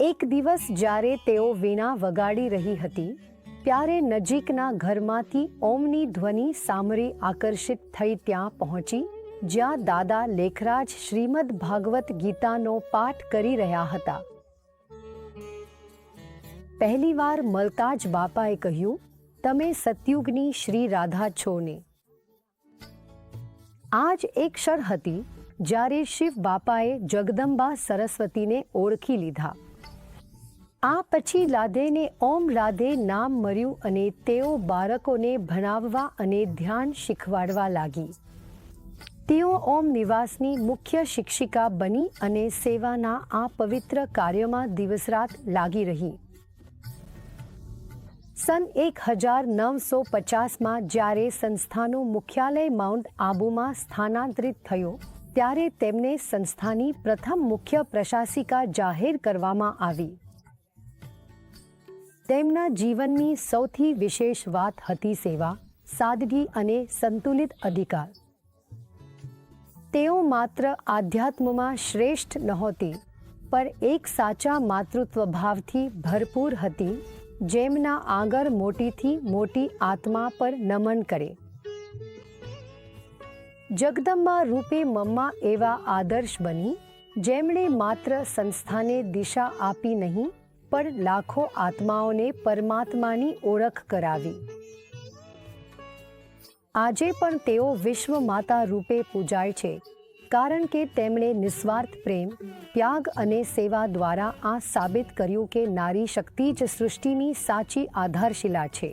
એક દિવસ જ્યારે તેઓ વીણા વગાડી રહી હતી, ત્યારે નજીકના ઘરમાંથી ઓમની ધ્વનિ સાંભળી આકર્ષિત થઈ ત્યાં પહોંચી, જ્યાં દાદા લેખરાજ શ્રીમદ ભાગવત ગીતાનો પાઠ કરી રહ્યા હતા. પહેલીવાર મળતા જ બાપાએ કહ્યું, તમે સતયુગની શ્રી રાધા છો ને. આ જ એક ક્ષણ હતી જ્યારે શિવ બાપાએ જગદંબા સરસ્વતીને ઓળખી લીધા. આ પછી લાદેને ઓમ લાદે નામ મળ્યું અને તેઓ બાળકોને ભણાવવા અને ધ્યાન શીખવાડવા લાગી. તેઓ ઓમ નિવાસની મુખ્ય શિક્ષિકા બની અને સેવાના આ પવિત્ર કાર્યમાં દિવસરાત લાગી રહી. સન એક હજાર નવસો પચાસમાં જ્યારે સંસ્થાનું મુખ્યાલય માઉન્ટ આબુમાં સ્થાનાંતરિત થયો, ત્યારે તેમને સંસ્થાની પ્રથમ મુખ્ય પ્રશાસિકા જાહેર કરવામાં આવી. તેમના જીવનની સૌથી વિશેષ વાત હતી સેવા, સાદગી અને સંતુલિત અધિકાર. તેઓ માત્ર આધ્યાત્મમાં શ્રેષ્ઠ નહોતી, પણ એક સાચા માતૃત્વ ભાવથી ભરપૂર હતી, જેમના આગળ મોટીથી મોટી આત્મા પર નમન કરે. જગદંબા રૂપે મમ્મા એવા આદર્શ બની, જેમણે માત્ર સંસ્થાને દિશા આપી નહીં પણ લાખો આત્માઓને પરમાત્માની ઓળખ કરાવી. આજે પણ તેઓ વિશ્વ માતા રૂપે પૂજાય છે, કારણ કે તેમણે નિસ્વાર્થ પ્રેમ, ત્યાગ અને સેવા દ્વારા આ સાબિત કર્યું કે નારી શક્તિ જ સૃષ્ટિની સાચી આધારશિલા છે.